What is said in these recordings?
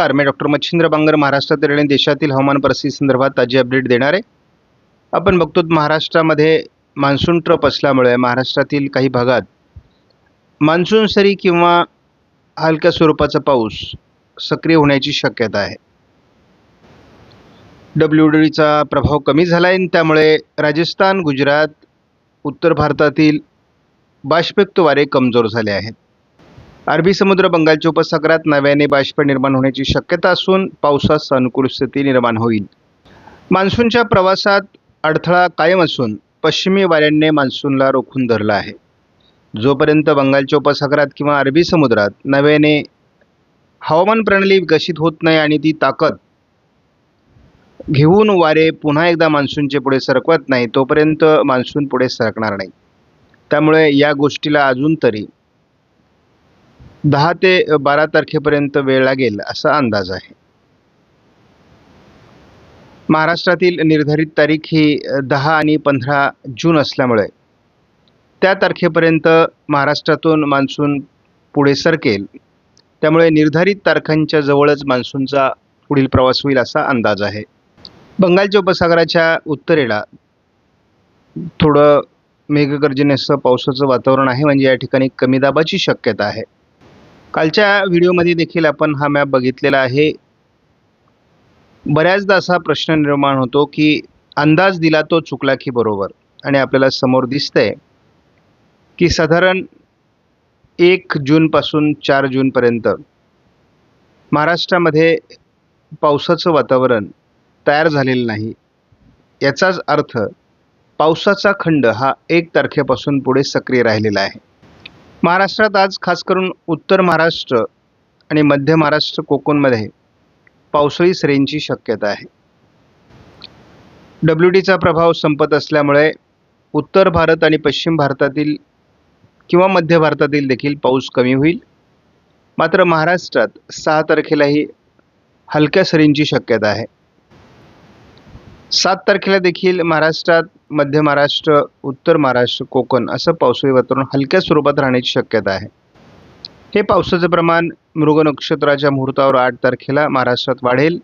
नमस्कार. मी डॉक्टर मच्छिंद्र बांगर महाराष्ट्रातील आणि देशातील हवामान परिस्थिती संदर्भात ताजी अपडेट देणार आहे. आपण बघतो महाराष्ट्रामध्ये मान्सून ट्रप असल्यामुळे महाराष्ट्रातील काही भागात मान्सून सरी किंवा हलक्या स्वरूपाचा पाऊस सक्रिय होण्याची शक्यता आहे. डब्ल्यू डीचा प्रभाव कमी झाला आहे आणि त्यामुळे राजस्थान गुजरात उत्तर भारतातील बाष्पयुक्त वारे कमजोर झाले आहेत. अरबी समुद्र बंगालच्या उपसागरात नव्याने बाष्प निर्माण होण्याची शक्यता असून पावसास अनुकूल स्थिती निर्माण होईल. मान्सूनच्या प्रवासात अडथळा कायम असून पश्चिमी वाऱ्यांनी मान्सूनला रोखून धरलं आहे. जोपर्यंत बंगालच्या उपसागरात किंवा अरबी समुद्रात नव्याने हवामान प्रणाली विकसित होत नाही आणि ती ताकद घेऊन वारे पुन्हा एकदा मान्सूनचे पुढे सरकवत नाही तोपर्यंत मान्सून पुढे सरकणार नाही. त्यामुळे या गोष्टीला अजून तरी दहा ते बारा तारखेपर्यंत वेळ लागेल असा अंदाज आहे. महाराष्ट्रातील निर्धारित तारीख ही दहा आणि पंधरा जून असल्यामुळे त्या तारखेपर्यंत महाराष्ट्रातून मान्सून पुढे सरकेल. त्यामुळे निर्धारित तारखांच्या जवळच मान्सूनचा पुढील प्रवास होईल असा अंदाज आहे. बंगालच्या उपसागराच्या उत्तरेला थोडं मेघगर्जनेसह पावसाचं वातावरण आहे म्हणजे या ठिकाणी कमी दाबाची शक्यता आहे. कालच्या व्हिडिओमध्ये देखील आपण हा मॅप बघितलेला आहे. बऱ्याचदा असा प्रश्न निर्माण होतो की अंदाज दिला तो चुकला की बरोबर आणि आपल्याला समोर दिसतंय की साधारण एक जूनपासून चार जूनपर्यंत महाराष्ट्रामध्ये पावसाचं वातावरण तयार झालेलं नाही. याचाच अर्थ पावसाचा खंड हा एक तारखेपासून पुढे सक्रिय राहिलेला आहे. महाराष्ट्रात आज खास करून उत्तर महाराष्ट्र आणि मध्य महाराष्ट्र कोकणमध्ये पावसाळी सरींची शक्यता आहे. डब्ल्यू डीचा प्रभाव संपत असल्यामुळे उत्तर भारत आणि पश्चिम भारतातील किंवा मध्य भारतातील देखील पाऊस कमी होईल. मात्र महाराष्ट्रात सहा तारखेलाही हलक्या सरींची शक्यता आहे. सात तारखेला देखील महाराष्ट्रात मध्य महाराष्ट्र उत्तर महाराष्ट्र कोकण असं पावसाळी वातावरण हलक्या स्वरूपात राहण्याची शक्यता आहे. हे पावसाचं प्रमाण मृग नक्षत्राच्या मुहूर्तावर आठ तारखेला महाराष्ट्रात वाढेल.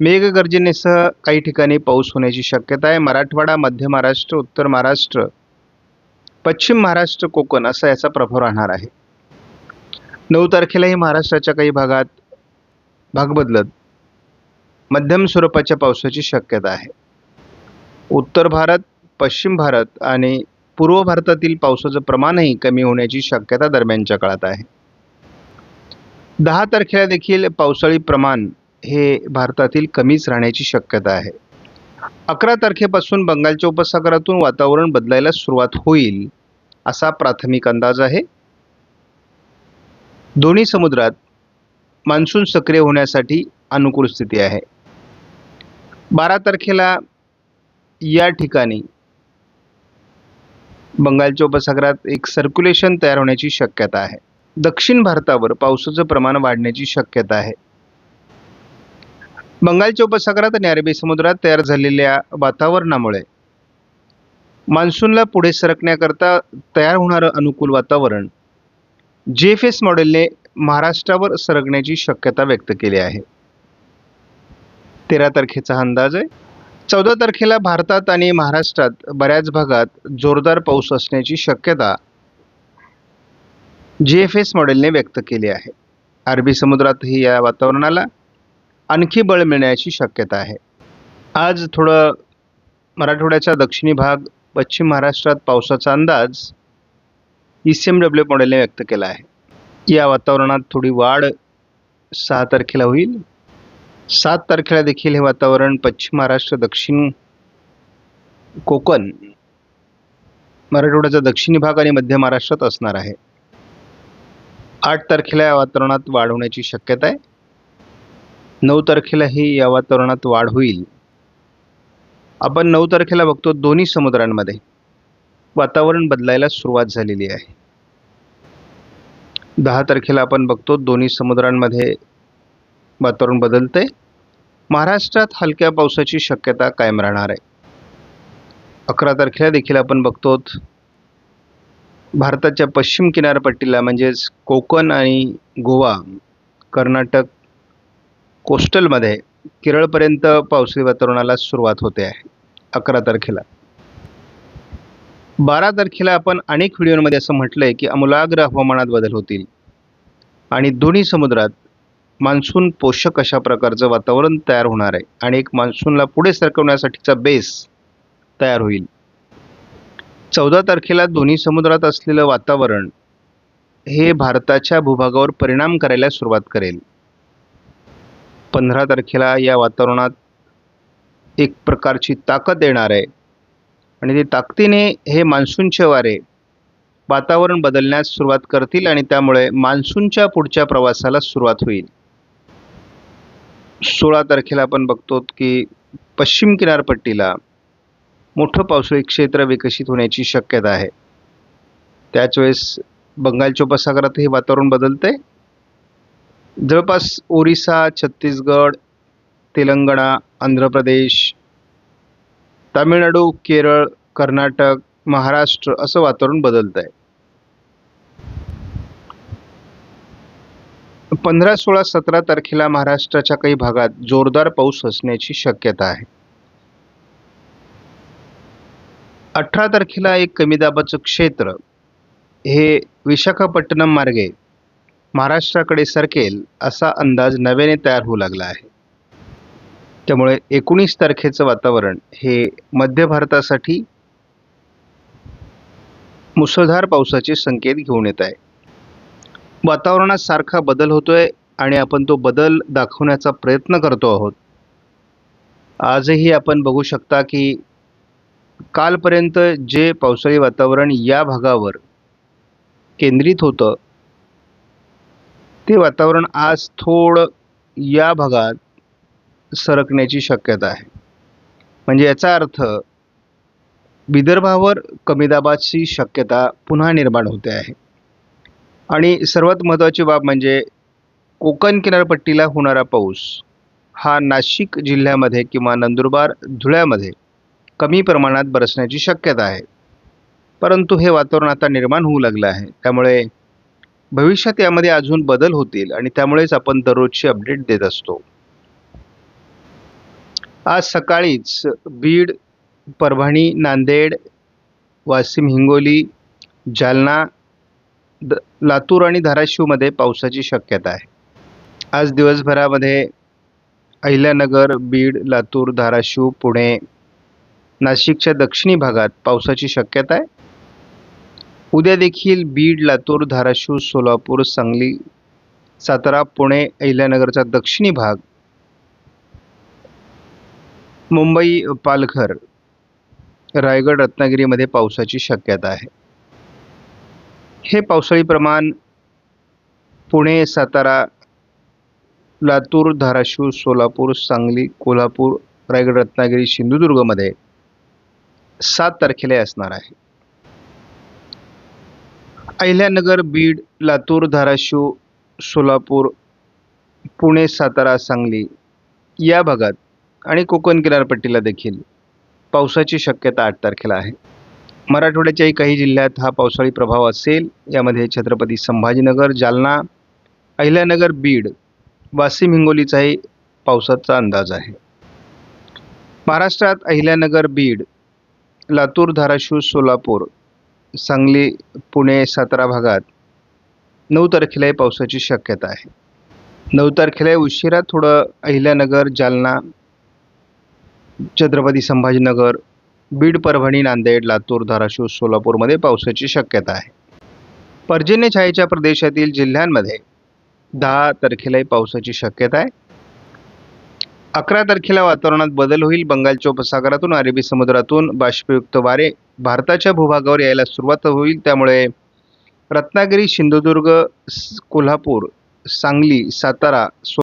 मेघगर्जनेसह काही ठिकाणी पाऊस होण्याची शक्यता आहे. मराठवाडा मध्य महाराष्ट्र उत्तर महाराष्ट्र पश्चिम महाराष्ट्र कोकण असा याचा प्रभाव राहणार आहे. नऊ तारखेलाही महाराष्ट्राच्या काही भागात भाग बदलत मध्यम स्वरूपाच्या पावसाची शक्यता आहे. उत्तर भारत पश्चिम भारत आणि पूर्व भारतातील पावसाचं प्रमाणही कमी होण्याची शक्यता दरम्यानच्या काळात आहे. दहा तारखेला देखील पावसाळी प्रमाण हे भारतातील कमीच राहण्याची शक्यता आहे. अकरा तारखेपासून बंगालच्या उपसागरातून वातावरण बदलायला सुरुवात होईल असा प्राथमिक अंदाज आहे. दोन्ही समुद्रात मान्सून सक्रिय होण्यासाठी अनुकूल स्थिती आहे. बारा तारखेला या ठिकाणी बंगालच्या उपसागरात एक सर्क्युलेशन तयार होण्याची शक्यता आहे. दक्षिण भारतावर पावसाचं प्रमाण वाढण्याची शक्यता आहे. बंगालच्या उपसागरात आणि अरबी समुद्रात तयार झालेल्या वातावरणामुळे मान्सूनला पुढे सरकण्याकरता तयार होणारं अनुकूल वातावरण जे एफ एस मॉडेलने महाराष्ट्रावर सरकण्याची शक्यता व्यक्त केली आहे. तेरा तारखेचा अंदाज आहे. चौदा तारखेला भारतात आणि महाराष्ट्रात बऱ्याच भागात जोरदार पाऊस असण्याची शक्यता जी एफ एस मॉडेलने व्यक्त केली आहे. अरबी समुद्रातही या वातावरणाला आणखी बळ मिळण्याची शक्यता आहे. आज थोडं मराठवाड्याचा दक्षिणी भाग पश्चिम महाराष्ट्रात पावसाचा अंदाज ई सी एम डब्ल्यू मॉडेलने व्यक्त केला आहे. या वातावरणात थोडी वाढ सहा तारखेला होईल. सात तारखेला देखील हे वातावरण पश्चिम महाराष्ट्र दक्षिण कोकण मराठवाड्याचा दक्षिणी भाग आणि मध्य महाराष्ट्रात असणार आहे. आठ तारखेला या वातावरणात वाढ होण्याची शक्यता आहे. नऊ तारखेलाही या वातावरणात वाढ होईल. आपण नऊ तारखेला बघतो दोन्ही समुद्रांमध्ये. वातावरण बदलायला सुरुवात झालेली आहे. दहा तारखेला आपण बघतो दोन्ही समुद्रांमध्ये वातावरण बदलते महाराष्ट्रात हलक्या पावसाची शक्यता कायम राहणार आहे. अकरा तारखेला देखील आपण बघतो भारताच्या पश्चिम किनारपट्टीला म्हणजेच कोकण आणि गोवा कर्नाटक कोस्टलमध्ये केरळपर्यंत पावसाळी वातावरणाला सुरुवात होते आहे. अकरा तारखेला. बारा तारखेला आपण अनेक व्हिडिओमध्ये असं म्हटलं आहे की आमूलाग्र हवामानात बदल होतील. आणि दोन्ही समुद्रात मान्सून पोषक अशा प्रकारचं वातावरण तयार होणार आहे आणि एक मान्सूनला पुढे सरकवण्यासाठीचा बेस तयार होईल. चौदा तारखेला दोन्ही समुद्रात असलेलं वातावरण हे भारताच्या भूभागावर परिणाम करायला सुरुवात करेल. पंधरा तारखेला या वातावरणात एक प्रकारची ताकद येणार आहे आणि ते ताकदीने हे मान्सूनचे वारे वातावरण बदलण्यास सुरुवात करतील आणि त्यामुळे मान्सूनच्या पुढच्या प्रवासाला सुरुवात होईल. सोळा तारखेला आपण बघतो की पश्चिम किनारपट्टीला मोठं पावसाळी क्षेत्र विकसित होण्याची शक्यता आहे. त्याच वेळेस बंगालच्या उपसागरात हे वातावरण बदलते जवळपास ओरिसा छत्तीसगड तेलंगणा आंध्र प्रदेश तामिळनाडू केरळ कर्नाटक महाराष्ट्र असं वातावरण बदलत आहे पंधरा सोळा सतरा तारखेला महाराष्ट्राच्या काही भागात जोरदार पाऊस असण्याची शक्यता आहे. अठरा तारखेला एक कमी दाबाचं क्षेत्र हे विशाखापट्टणम मार्गे महाराष्ट्राकडे सरकेल असा अंदाज नव्याने तयार होऊ लागला आहे. त्यामुळे एकोणीस तारखेचं वातावरण हे मध्य भारतासाठी मुसळधार पावसाचे संकेत घेऊन येत आहे. वातावरणात सारखा बदल होतोय आणि आपण तो बदल दाखवण्याचा प्रयत्न करतो आहोत. आजही आपण बघू शकता की कालपर्यंत जे पावसाळी वातावरण या भागावर केंद्रित होतं ते वातावरण आज थोडं या भागात सरकण्याची शक्यता आहे. म्हणजे याचा अर्थ विदर्भावर कमी दाबाची शक्यता पुन्हा निर्माण होते आहे. आणि सर्वात महत्त्वाची बाब म्हणजे कोकण किनारपट्टीला होणारा पाऊस हा नाशिक जिल्ह्यामध्ये किंवा नंदुरबार धुळ्यामध्ये कमी प्रमाणात बरसण्याची शक्यता आहे. परंतु हे वातावरण आता निर्माण होऊ लागलं आहे. त्यामुळे भविष्यात यामध्ये अजून बदल होतील आणि त्यामुळेच आपण दररोजची अपडेट देत असतो. आज सकाळीच बीड परभणी नांदेड वाशिम हिंगोली जालना द लातूर आणि धाराशिवमध्ये पावसाची शक्यता आहे. आज दिवसभरामध्ये अहिल्यानगर बीड लातूर धाराशिव पुणे नाशिकच्या दक्षिणी भागात पावसाची शक्यता आहे. उद्या देखील बीड लातूर धाराशिव सोलापूर सांगली सातारा पुणे अहिल्यानगरचा दक्षिणी भाग मुंबई पालघर रायगड रत्नागिरीमध्ये पावसाची शक्यता आहे. हे पावसाळी प्रमाण पुणे सातारा लातूर धाराशिव सोलापूर सांगली कोल्हापूर रायगड रत्नागिरी सिंधुदुर्गमध्ये सात तारखेला असणार आहे. अहिल्यानगर बीड लातूर धाराशिव सोलापूर पुणे सातारा सांगली या भागात आणि कोकण किनारपट्टीला देखील पावसाची शक्यता आठ तारखेला आहे. मराठवाड्याच्याही काही जिल्ह्यात हा पावसाळी प्रभाव असेल यामध्ये छत्रपती संभाजीनगर जालना अहिल्यानगर बीड वाशिम हिंगोलीचाही पावसाचा अंदाज आहे. महाराष्ट्रात अहिल्यानगर बीड लातूर धाराशिव सोलापूर सांगली पुणे सातारा भागात नऊ तारखेलाही पावसाची शक्यता आहे. नऊ तारखेला उशिरा थोडं अहिल्यानगर जालना छत्रपती संभाजीनगर बीड परभणी नांदेड लातूर धाराशिव सोलापूरमध्ये पावसाची शक्यता आहे. पर्जन्य छायेच्या प्रदेशातील जिल्ह्यांमध्ये दहा तारखेलाही पावसाची शक्यता आहे. अकरा तारखेला वातावरणात बदल होईल. बंगालच्या उपसागरातून अरेबी समुद्रातून बाष्पयुक्त वारे भारताच्या भूभागावर यायला सुरुवात होईल. त्यामुळे रत्नागिरी सिंधुदुर्ग कोल्हापूर सांगली सातारा